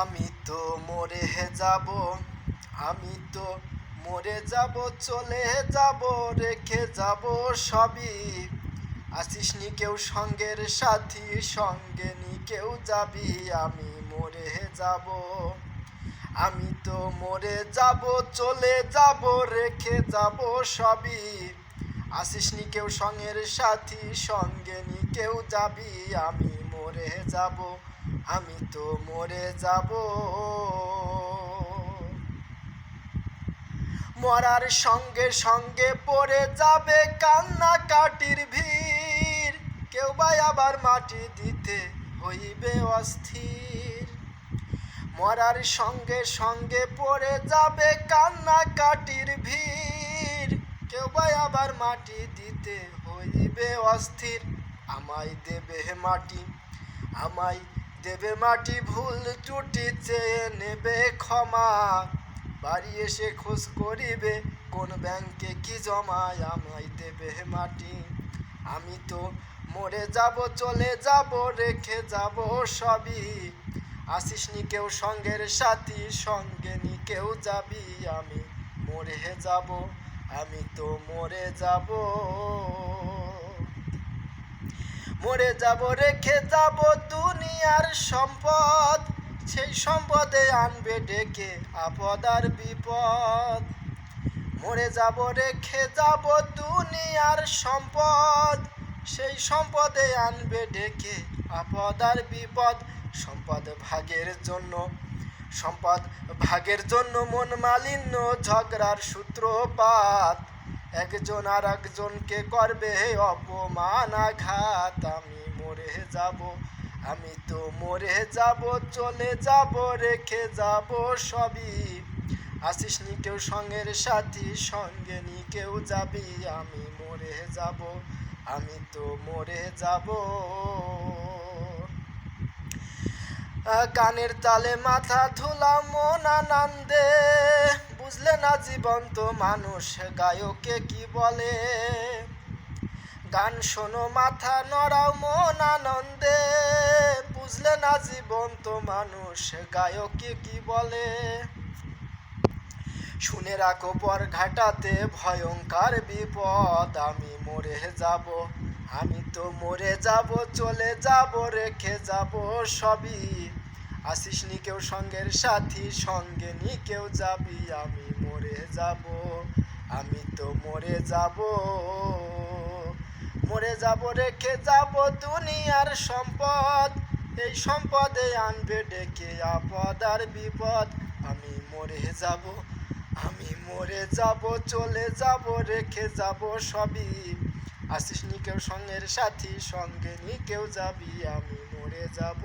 আমি তো মরে যাব, আমি তো মরে যাব, চলে যাব, রেখে যাব সবই। আসিস নি কেউ সঙ্গের সাথী, সঙ্গে নি কেউ যাবি, আমি মরে যাব। আমি তো মরে যাব, চলে যাব, রেখে যাব সবই। আসিস নি কেউ সঙ্গের সাথী, সঙ্গে নি কেউ যাবি, আমি মরে যাব, আমি তো মরে যাব। মরার সঙ্গে সঙ্গে পড়ে যাবে কান্না কাটির ভিড়। কেউ বা আবার মাটি দিতে হইবে অস্থির। মরার সঙ্গে সঙ্গে পড়ে যাবে কান্না কাটির ভিড়। কেউ বা আবার মাটি দিতে হইবে অস্থির। আমায় দেবে মাটি। আমায় দেবে মাটি, ভুল ত্রুটি চেয়ে নেবে ক্ষমা। বাড়ি এসে খোঁজ করিবে, কোন ব্যাংকে কি জমায় আমায় দেবে মাটি। আমি তো মরে যাব, চলে যাব, রেখে যাব সবই। আসিস নি কেউ সঙ্গের সাথী, সঙ্গে নি কেউ যাবি। আমি মরে যাব, আমি তো মরে যাব। মরে যাব, রেখে যাব দুনিয়ার সম্পদ। সেই সম্পদে আনবে ডেকে আপদ আর বিপদ। মরে যাব, রেখে যাব দুনিয়ার সম্পদ। সেই সম্পদে আনবে ডেকে আপদ আর বিপদ। সম্পদ ভাগের জন্য, সম্পদ ভাগের জন্য মন মালিন্য ঝগড়ার সূত্রপাত। একজন আর একজনকে করবে অপমান আঘাত। আমি মরে যাব, আমি তো মরে যাব, চলে যাব, রেখে যাব সবই। আসিস নি কেউ সঙ্গের সাথী, সঙ্গে নি কেউ যাবি। আমি মরে যাব, আমি তো মরে যাব। গানের তালে মাথা ধুলা মন আনন্দে বুঝলে না জীবন্ত মানুষ, গায়কে কি বলে? গান শোনো, মাথা নড়াও, মন আনন্দে। বুঝলে না জীবন্ত মানুষ, গায়কে কি বলে? শুনে রাখো পর ঘাটাতে ভয়ঙ্কর বিপদ, আমি মরে যাব, আমি তো মরে যাব, চলে যাব, রেখে যাব সবই। আসিস নি কেউ সঙ্গের সাথী, সঙ্গে নি কেউ যাবি, আমি মরে যাব, আমি তো মরে যাব। মরে যাব, রেখে যাব দুনিয়ার সম্পদ। এই সম্পদে আনবে, ডেকে আপদ আর বিপদ। আমি মরে যাব, আমি মরে যাব, চলে যাব, রেখে যাব সবই। আসিস নি কেউ সঙ্গের সাথী, সঙ্গে নি কেউ যাবি, আমি মরে যাব।